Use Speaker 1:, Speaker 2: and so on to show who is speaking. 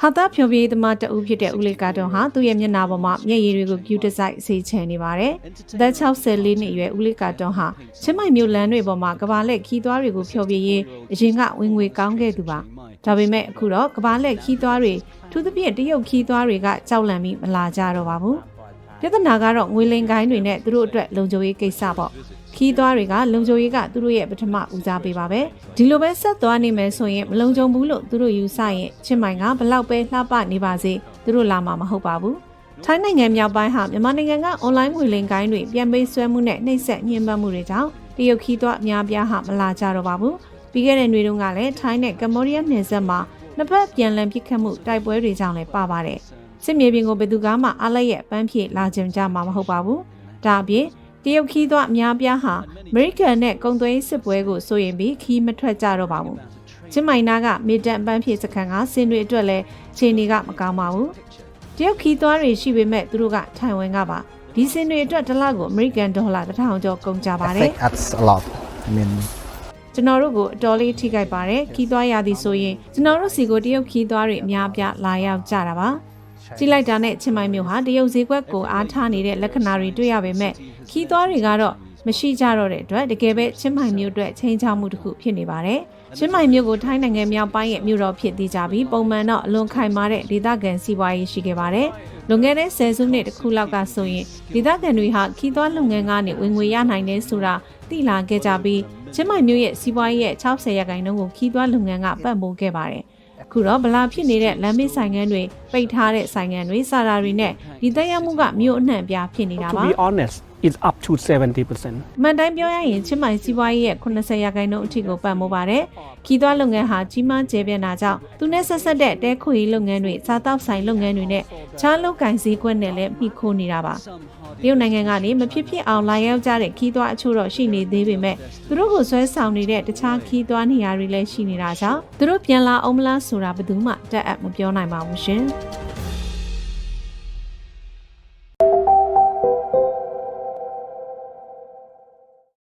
Speaker 1: ဟာသဖြုံပြေးသမားတဦးဖြစ်တဲ့ဦးလေးကာတွန်ဟာသူ့ရဲ့မျက်နှာပေါ်မှာမျက်ရည်တွေကို cute design စေချင်နေပါတယ်။အသက်64နှစ်အရွယ်ဦးလေးကာတွန်ဟာချင်းမိုင်မြို့လမ်းတွေပေါ်မှာကဘာလက်ခီးသွွားတွေကိုဖျော်ဖြေရင်းအရင်ကဝင်ငွေကောင်းခဲ့သူပါ။ဒါပေမဲ့အခုတော့ကဘာလက်ခီးသွွားတွေသူသဖြင့်တရုတ်ခီးသွွားတွေကကြောက်လန့်ပြီးမလာကြတော့ပါဘူး။ ပြဿနာကတော့ငွေလင်ကိုင်းတွေနဲ့သူတို့အတွက်လုံခြုံရေးကိစ္စပေါ့ခီးသွားတွေကလုံခြုံရေးကသူတို့ရဲ့ပထမဦးစားပေးပါပဲဒီလိုပဲဆက်သွားနေမယ်ဆိုရင်မလုံခြုံဘူးလို့သူတို့ယူဆရင်ချင်းမိုင်ကဘလောက်ပဲလှပနေပါစေသူတို့လာမှာမဟုတ်ပါဘူးထိုင်းနိုင်ငံမြောက်ပိုင်းဟာမြန်မာနိုင်ငံကအွန်လိုင်းငွေလိမ်ကိုင်းတွေပြန်ပေးဆွဲမှုနဲ့နှိပ်စက်ညှဉ်းပန်းမှုတွေကြောင့်တရုတ်ခီးသွားအများပြားဟာမလာကြတော့ပါဘူးပြီးခဲ့တဲ့နေ့တုန်းကလည်းထိုင်းနဲ့ကမ္ဘောဒီးယားနယ်စပ်မှာနှစ်ဖက်ပြန်လည်ပစ်ခတ်မှုတိုက်ပွဲတွေကြောင့်လည်းပါပါတယ် စစ်မြေပြင်ကိုဘယ်သူကမှအားလက်ရဲ့ပန်းဖြေလာကြကြမှာမဟုတ်ပါဘူးဒါအပြင်တရုတ်ခီးသွားအများပြားဟာအမေရိကန်နဲ့ကုန်သွယ်ရေးစစ်ပွဲကိုစိုးရင်ပြီးခီးမထွက်ကြတော့ပါဘူး။ချင်းမိုင်နာကမေတ္တန်ပန်းဖြေစခန်းကစင်တွေအတွက်လည်းခြေနေကမကောင်းပါဘူး။တရုတ်ခီးသွားတွေရှိပေမဲ့သူတို့ကထိုင်ဝမ်ကပါဒီစင်တွေအတွက်တစ်လကိုအမေရိကန်ဒေါ်လာ1000ကျော်ကုန်ကြပါတယ်
Speaker 2: affect us a lot. I mean,
Speaker 1: ကျွန်တော်တို့ကိုအတော်လေးထိခိုက်ပါတယ်ခီးသွားရသည်ဆိုရင်ကျွန်တော်တို့စီကိုတရုတ်ခီးသွားတွေအများအပြားလာရောက်ကြတာပါ ကြည့်လိုက်တာနဲ့ချင်းမိုင်မျိုးဟာတရုတ်ဈေးကွက်ကိုအားထားနေတဲ့လက္ခဏာတွေတွေ့ရပေမဲ့ခီးသွားတွေကတော့မရှိကြတော့တဲ့အတွက်တကယ်ပဲချင်းမိုင်မျိုးအတွက်ချိန်ချောက်မှုတစ်ခုဖြစ်နေပါတယ်ချင်းမိုင်မျိုးကိုထိုင်းနိုင်ငံမြောက်ပိုင်းရဲ့မြို့တော်ဖြစ်သေးကြပြီးပုံမှန်တော့အလွန်ခိုင်မာတဲ့ဒေသခံစီးပွားရေးရှိခဲ့ပါတယ်လွန်ခဲ့တဲ့ဆယ်စုနှစ်တစ်ခုလောက်ကဆိုရင်ဒေသခံတွေဟာခီးသွားလုပ်ငန်းကနေဝင်ငွေရနိုင်တယ်ဆိုတာသိလာခဲ့ကြပြီးချင်းမိုင်မျိုးရဲ့စီးပွားရေးရဲ့60ရာခိုင်နှုန်းကိုခီးသွားလုပ်ငန်းကပံ့ပိုးခဲ့ပါတယ်။ အခုတော့ဗလာဖြစ်နေတဲ့လမ်းမေးဆိုင်ငန်းတွေပိတ်ထားတဲ့ဆိုင်ငန်းတွေစာရာတွေနဲ့ဒီသက်ရောက်မှုကမြို့အနှံ့ပြားဖြစ်နေတာ
Speaker 3: To
Speaker 1: ပါ
Speaker 3: be honest, it's up to 70%.
Speaker 1: ။အမှန်တိုင်းပြောရရင်ချင်းမိုင်စီးပွားရေးရဲ့80ရာခိုင်နှုန်းအထိကိုပံ့ပိုးပါတယ်။ခီးသွားလုပ်ငန်းဟာကြီးမားကျယ်ပြန့်တာကြောင့်သူနဲ့ဆက်ဆက်တဲ့တဲခွေလုပ်ငန်းတွေစားတောက်ဆိုင်လုပ်ငန်းတွေနဲ့ခြားလုပ်ကင်စည်းကွက်နဲ့လည်းမိခိုးနေတာပါ။တရုတ်နိုင်ငံကနေမဖြစ်ဖြစ်အောင်လာရောက်ကြတဲ့ခီးသွားအချို့တော့ရှိနေသေးပေမဲ့သူတို့ကိုဆွဲဆောင်နေတဲ့တခြားခီးသွားနေရာတွေလည်းရှိနေတာကြောင့်သူတို့ပြန်လာအောင်မလားဆိုတာဘယ်သူမှတက်အပ်မပြောနိုင်ပါဘူးရှင်။